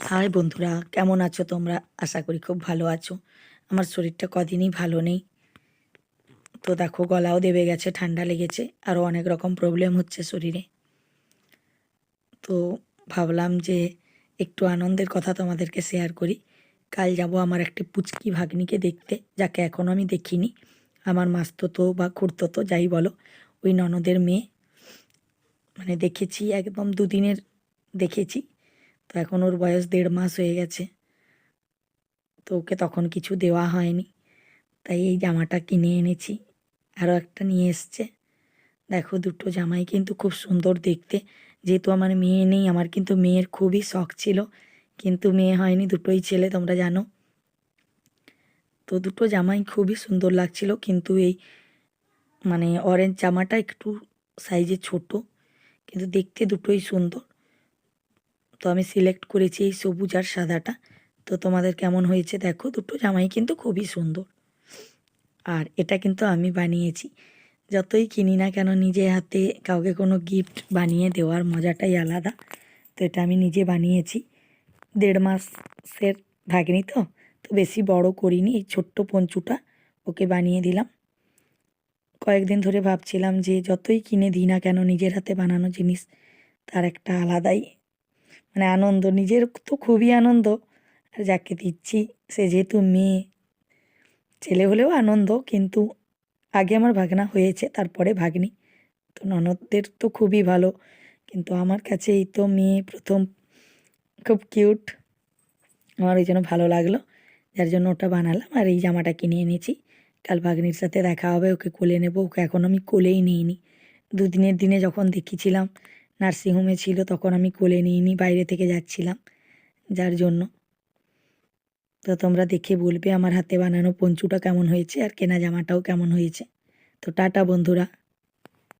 High বন্ধুরা, কেমন আছো তোমরা? আশা করি খুব ভালো আছো। আমার শরীরটা কদিনই ভালো নেই। তো দেখো, গলাও দেবে গেছে, ঠান্ডা লেগেছে আরও অনেক রকম প্রবলেম হচ্ছে শরীরে। তো ভাবলাম যে একটু আনন্দের কথা তোমাদেরকে শেয়ার করি। কাল যাব আমার একটি পুচকি ভাগ্নিকে দেখতে, যাকে এখনও আমি দেখিনি। আমার মাস্ততো বা খুঁড়তো যাই বলো, ওই ননদের মেয়ে। মানে দেখেছি, একদম দুদিনের দেখেছি। তো এখন ওর বয়স দেড় মাস হয়ে গেছে। তো ওকে তখন কিছু দেওয়া হয়নি। তাই এই জামাটা কিনে এনেছি। আরও একটা নিয়ে এসছে। দেখো, দুটো জামাই কিন্তু খুব সুন্দর দেখতে। যেহেতু আমার মেয়ে নেই, আমার কিন্তু মেয়ের খুবই শখ ছিল। কিন্তু মেয়ে হয়নি, দুটোই ছেলে, তোমরা জানো। তো দুটো জামাই খুবই সুন্দর লাগছিল। কিন্তু এই মানে অরেঞ্জ জামাটা একটু সাইজে ছোট। কিন্তু দেখতে দুটোই সুন্দর। তো আমি সিলেক্ট করেছি এই সবুজ আর সাদাটা। তো তোমাদের কেমন হয়েছে দেখো, দুটো জামাই কিন্তু খুবই সুন্দর। আর এটা কিন্তু আমি বানিয়েছি। যতই কিনি না কেন নিজে হাতে কাউকে কোনো গিফট বানিয়ে দেওয়ার মজাটাই আলাদা। তো এটা আমি নিজে বানিয়েছি। দেড় মাসের ভাগনি তো তো বেশি বড় করিনি, এই ছোট্ট পঞ্চুটা ওকে বানিয়ে দিলাম। কয়েকদিন ধরে ভাবছিলাম যে যতই কিনে দিই না কেন নিজের হাতে বানানো জিনিস, তার একটা আলাদাই মানে আনন্দ, নিজের তো খুবই আনন্দ। আর যাকে দিচ্ছি, সে যেহেতু মেয়ে, ছেলে হলেও আনন্দ, কিন্তু আগে আমার ভাগনা হয়েছে, তারপরে ভাগ্নি। তো ননদদের তো খুবই ভালো, কিন্তু আমার কাছে এই তো মেয়ে প্রথম, খুব কিউট আমার ওই জন্য ভালো লাগল, যার জন্য ওটা বানালাম। আর এই জামাটা কিনে এনেছি। কাল ভাগ্নির সাথে দেখা হবে, ওকে কোলে নেব। ওকে এখন আমি কোলেই নিইনি। দুদিনের দিনে যখন দেখিয়েছিলাম নার্সিংহোমে ছিল, তখন আমি কোলে নিইনি, বাইরে থেকে যাচ্ছিলাম, যার জন্য। তো তোমরা দেখে বলবে আমার হাতে বানানো পঞ্চুটা কেমন হয়েছে আর কেনা জামাটাও কেমন হয়েছে। তো টাটা বন্ধুরা।